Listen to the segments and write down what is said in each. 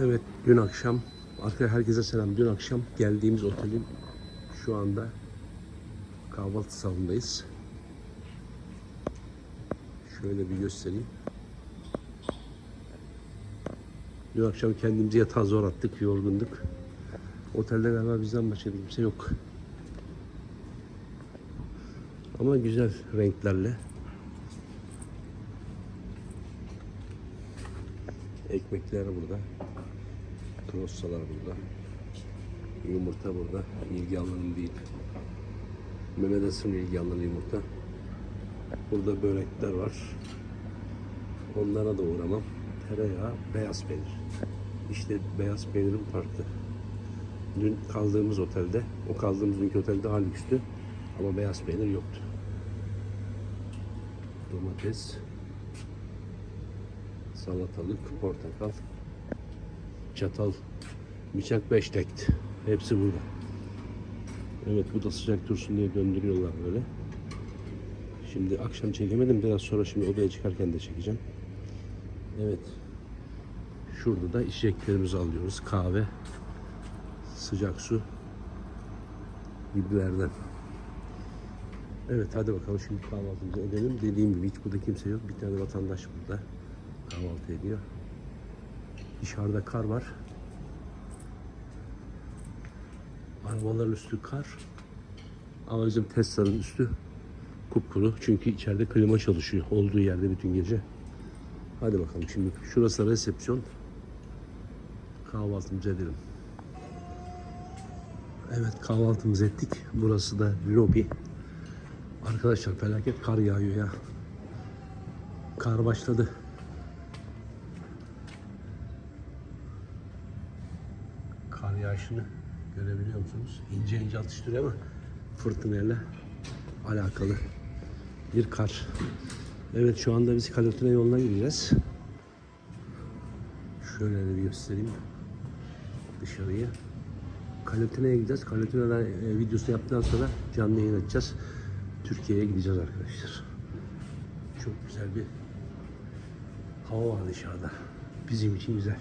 Evet dün akşam arkadaşlar herkese selam. Dün akşam geldiğimiz otelin şu anda kahvaltı salonundayız. Şöyle bir göstereyim. Dün akşam kendimizi yatağa zor attık, yorgunduk. Otelde galiba bizden başka kimse yok. Ama güzel renklerle. Ekmekler burada. Krossalar burada. Yumurta burada. İlgi alanım değil. Mehmet Asım ilgi alanı yumurta. Burada börekler var. Onlara da uğramam. Tereyağı, beyaz peynir. İşte beyaz peynirin farkı. Dün kaldığımız otelde, o kaldığımız dünkü otelde daha lükstü. Ama beyaz peynir yoktu. Domates, salatalık, portakal, çatal, bıçak beş tekti. Hepsi burada. Evet bu da sıcak dursun diye döndürüyorlar böyle. Şimdi akşam çekemedim. Biraz sonra şimdi odaya çıkarken de çekeceğim. Evet. Şurada da içeceklerimizi alıyoruz. Kahve, sıcak su gibilerden. Evet hadi bakalım şimdi kahvaltımızı edelim. Dediğim gibi hiç burada kimse yok. Bir tane vatandaş burada kahvaltı ediyor. Dışarıda kar var. Arabaların üstü kar. Ama bizim Tesla'nın üstü kupkuru. Çünkü içeride klima çalışıyor. Olduğu yerde bütün gece. Hadi bakalım şimdi. Şurası resepsiyon. Kahvaltımızı edelim. Evet kahvaltımızı ettik. Burası da lobi. Arkadaşlar felaket kar yağıyor ya. Kar başladı. Kar yağışını görebiliyor musunuz? İnce ince atıştırıyor ama fırtınayla alakalı bir kar. Evet şu anda biz Kalotina yoluna gideceğiz. Şöyle de bir göstereyim dışarıyı. Kalotina'ya gideceğiz. Kalotina'da e, videosunu yaptıktan sonra canlı yayın açacağız. Türkiye'ye gideceğiz arkadaşlar. Çok güzel bir hava var dışarıda. Bizim için güzel.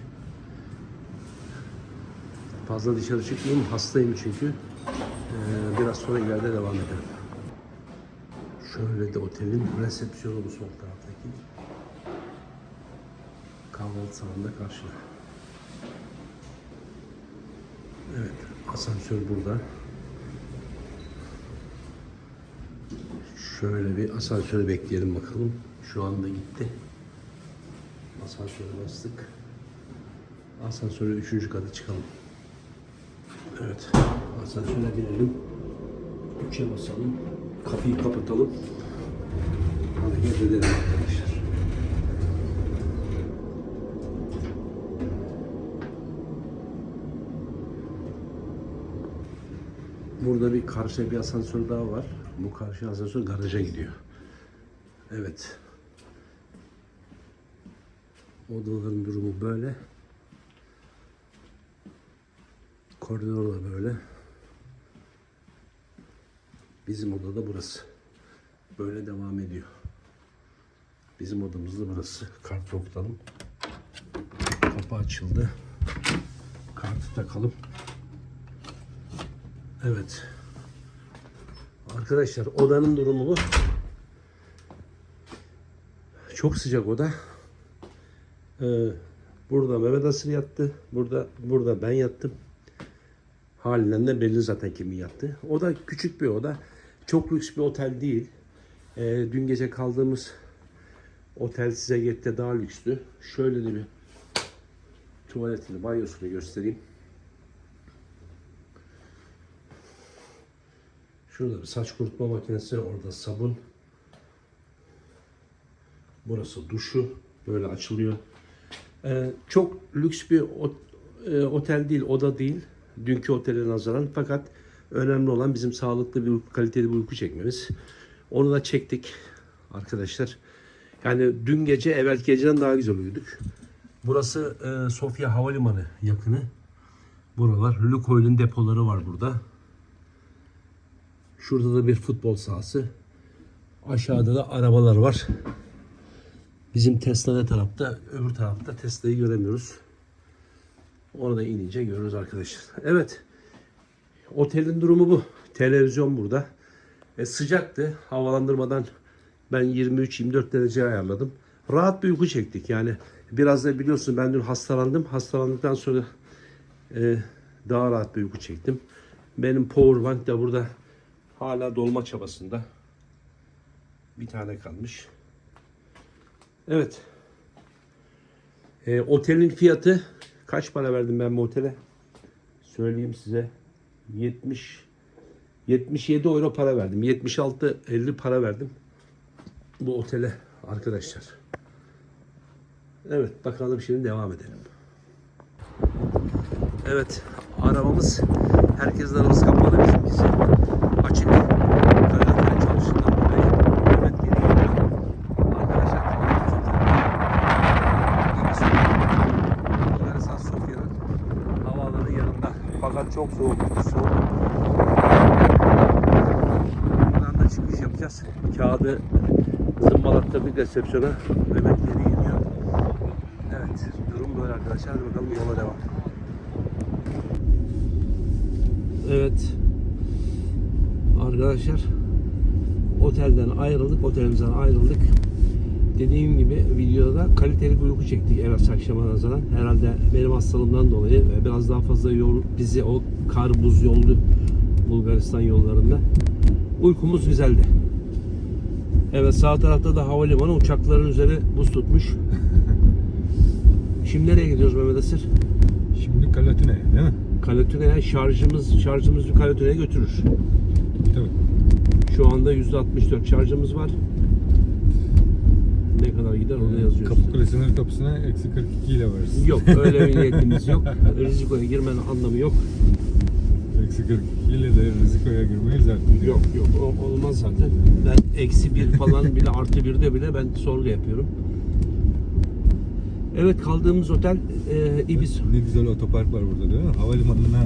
Fazla dışarı çıkmayayım. Hastayım çünkü. Ee, biraz sonra ileride devam edelim. Şöyle de otelin resepsiyonu bu sol taraftaki. Kahvaltı salonunda karşıda. Evet, asansör burada. Şöyle bir asansöre bekleyelim bakalım. Şu anda gitti. Asansöre bastık. Asansöre üçüncü kata çıkalım. Evet, asansöre binelim. Üçe basalım. Kapıyı kapatalım. Hareket edelim arkadaşlar. Burada bir karşı bir asansör daha var. Bu karşı asansör garaja gidiyor. Evet. Odaların durumu böyle. Koridor da böyle. Bizim oda da burası. Böyle devam ediyor. Bizim odamız da burası. Kart oktalım. Kapı açıldı. Kartı takalım. Evet. Arkadaşlar odanın durumu bu. Çok sıcak oda. Ee, burada Mehmet Asır yattı. Burada burada ben yattım. Halinden de belli zaten kimin yattı. O da küçük bir oda. Çok lüks bir otel değil. Ee, dün gece kaldığımız otel size Get'te daha lükstü. Şöyle de bir tuvaletini, banyosunu göstereyim. Şurada bir saç kurutma makinesi, orada sabun. Burası duşu. Böyle açılıyor. Ee, çok lüks bir ot- e, otel değil, oda değil. Dünkü otele nazaran. Fakat önemli olan bizim sağlıklı bir uyku, kaliteli bir uyku çekmemiz. Onu da çektik arkadaşlar. Yani dün gece evvel geceden daha güzel uyuduk. Burası e, Sofya Havalimanı yakını. Buralar Lukoil'in depoları var burada. Şurada da bir futbol sahası. Aşağıda da arabalar var. Bizim Tesla ne tarafta? Öbür tarafta Tesla'yı göremiyoruz. Onu da inince görürüz arkadaşlar. Evet. Otelin durumu bu. Televizyon burada. E, sıcaktı. Havalandırmadan ben 23-24 derece ayarladım. Rahat bir uyku çektik. Yani biraz da biliyorsun ben dün hastalandım. Hastalandıktan sonra e, daha rahat bir uyku çektim. Benim powerbank da burada hala dolma çabasında. Bir tane kalmış. Evet. E, otelin fiyatı kaç para verdim ben bu otele? Söyleyeyim size. 70 77 euro para verdim. 76 50 para verdim bu otele arkadaşlar. Evet bakalım şimdi devam edelim. Evet arabamız herkesin arabası kapalı bizimkisi açık. Kalorifer çalıştığından dolayı evet geri geliyor. Arkadaşlar Bulgaristan Sofya'nın havaalanı yanında. Fakat çok soğuk. Soğuk. Buradan da çıkış yapacağız. Kağıdı zımbalattırdık resepsiyona. Mehmet geliyor. Evet, durum böyle arkadaşlar. Hadi bakalım yola devam. Evet. Arkadaşlar otelden ayrıldık, otelimizden ayrıldık. Dediğim gibi videoda kaliteli bir uyku çektik evet akşama nazaran. Herhalde benim hastalığımdan dolayı biraz daha fazla yol bizi o kar buz yoldu Bulgaristan yollarında. Uykumuz güzeldi. Evet sağ tarafta da havalimanı uçakların üzeri buz tutmuş. Şimdi nereye gidiyoruz Mehmet Asır? Şimdi Kalatüne değil mi? Kalatüne'ye şarjımız şarjımızı Kalatüne'ye götürür. Tabii. Şu anda %64 şarjımız var. Ne kadar gider orada yazıyoruz. Kapıkule sınır kapısına eksi 42 ile varız. Yok öyle bir niyetimiz yok. Rizikoya girmenin anlamı yok. Eksi 42 ile de rizikoya girmeyiz artık. Yok yok o- olmaz zaten. Ben eksi bir falan bile artı birde bile ben sorgu yapıyorum. Evet kaldığımız otel e, Ibis. Ne güzel otopark var burada değil mi? Havalimanına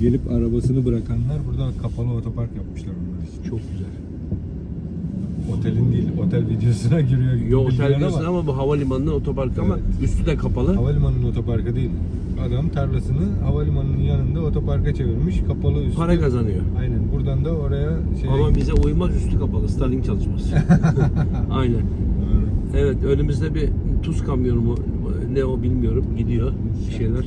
gelip arabasını bırakanlar burada kapalı otopark yapmışlar onlar için. Çok güzel. Otelin değil, otel videosuna giriyor. Yo otel diyorsun ama bu havalimanının otoparkı ama Evet. üstü de kapalı. Havalimanının otoparkı değil. Adam tarlasını havalimanının yanında otoparka çevirmiş. Kapalı üstü. Para kazanıyor. Aynen. Buradan da oraya şey... Ama bize uymaz üstü kapalı. Starlink çalışması. Aynen. Evet önümüzde bir tuz kamyonu mu ne o bilmiyorum gidiyor bir şeyler.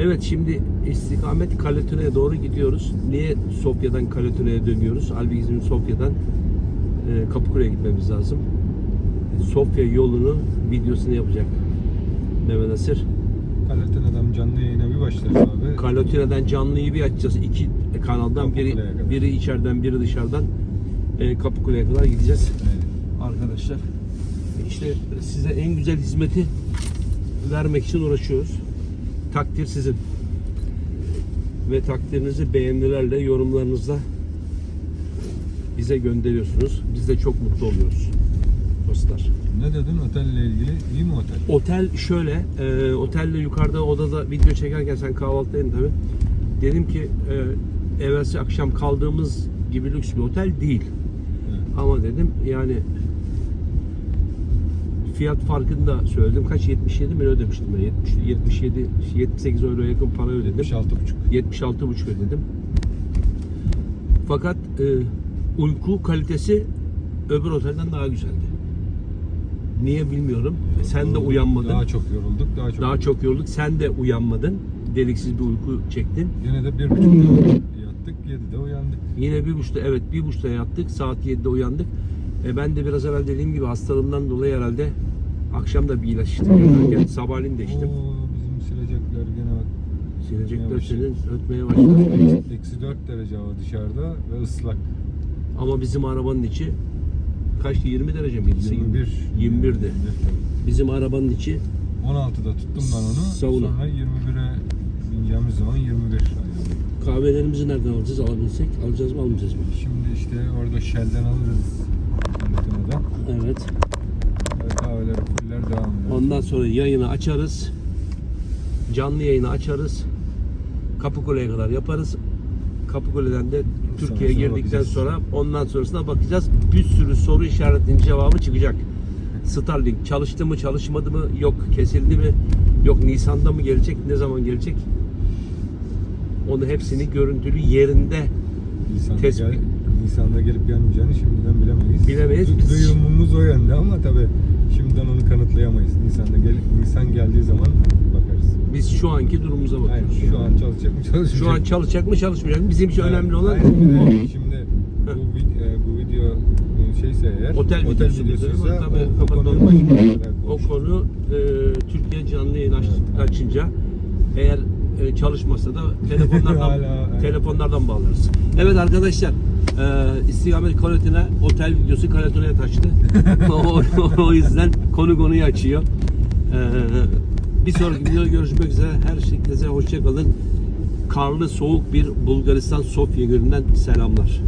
Evet şimdi istikamet Kalatüne'ye doğru gidiyoruz. Niye Sofya'dan Kalatüne'ye dönüyoruz? Halbuki bizim Sofya'dan e, Kapıkule'ye gitmemiz lazım. Sofya yolunu videosunu yapacak Mehmet Asır. Kalatına'dan canlı yayına bir başlarız abi. Kalatüne'den canlıyı bir açacağız. İki kanaldan biri kadar. biri içeriden biri dışarıdan e, Kapıkule'ye kadar gideceğiz. Evet. arkadaşlar. İşte size en güzel hizmeti vermek için uğraşıyoruz. Takdir sizin. Ve takdirinizi beğenilerle, yorumlarınızla bize gönderiyorsunuz. Biz de çok mutlu oluyoruz dostlar. Ne dedin otelle ilgili? İyi mi otel? Otel şöyle, e, otelle yukarıda odada video çekerken sen kahvaltıdaydın tabii. Dedim ki e, evvelsi akşam kaldığımız gibi lüks bir otel değil. Evet. Ama dedim yani fiyat farkını da söyledim. Kaç? 77 mi ödemiştim ben? 70, 77, 78 euro yakın para ödedim. 76,5. 76,5 ödedim. Fakat e, uyku kalitesi öbür otelden daha güzeldi. Niye bilmiyorum. Sen de uyanmadın. Daha çok yorulduk. Daha çok. Daha çok yorulduk. Sen de uyanmadın. Deliksiz bir uyku çektin. Yine de bir buçukta yattık. Yedide uyandık. Yine bir buçukta evet bir buçukta yattık. Saat 7'de uyandık. E ben de biraz evvel dediğim gibi hastalığımdan dolayı herhalde akşam da bir ilaç içtim. Yatarken sabahleyin de içtim. Oo, bizim silecekler gene bak. Silecekler senin ötmeye başladı. Eksi 4 derece hava dışarıda ve ıslak. Ama bizim arabanın içi kaçtı? 20 derece miydi? 21. 21'di. tabii. Bizim arabanın içi 16'da tuttum ben onu. Sauna. Sonra 21'e bineceğimiz zaman 21 ayarladım. kahvelerimizi nereden alacağız? Alabilsek. Alacağız mı almayacağız mı? Şimdi işte orada Shell'den alırız. Anlatımada. Evet. Kahveler, fuller devam ediyor. Ondan sonra yayını açarız. Canlı yayını açarız. Kapıkule'ye kadar yaparız. Kapıkule'den de Türkiye'ye girdikten bakacağız. sonra ondan sonrasına bakacağız. Bir sürü soru işaretinin cevabı çıkacak. Starlink çalıştı mı çalışmadı mı yok kesildi mi Yok Nisan'da mı gelecek, ne zaman gelecek? Onu hepsini görüntülü yerinde Nisan'da, Tespih. gel, Nisan'da gelip gelmeyeceğini şimdiden bilemeyiz. Bilemeyiz. Du- Duyumumuz o yönde ama tabii şimdiden onu kanıtlayamayız. Nisan'da gel Nisan geldiği zaman bakarız. Biz şu anki durumumuza bakıyoruz. Şu an çalışacak mı çalışmayacak Şu an çalışacak mı çalışmayacak mı? Bizim için Evet, önemli olan o. Şimdi bu, vid- e, bu video e, şeyse eğer Otel videosu videosuysa tabii, o, o kapatmalı konuyu başka bir O konuşuruz. konu e, Türkiye canlı yayın aç- açınca eğer e, çalışmasa da telefonlardan Hala, evet. telefonlardan bağlarız. Evet arkadaşlar e, istikamet karatine otel videosu karatineye taştı. o, o yüzden konu konuyu açıyor. E, bir sonraki videoda görüşmek üzere. Her şekilde hoşça kalın. Karlı soğuk bir Bulgaristan Sofya Gölü'nden selamlar.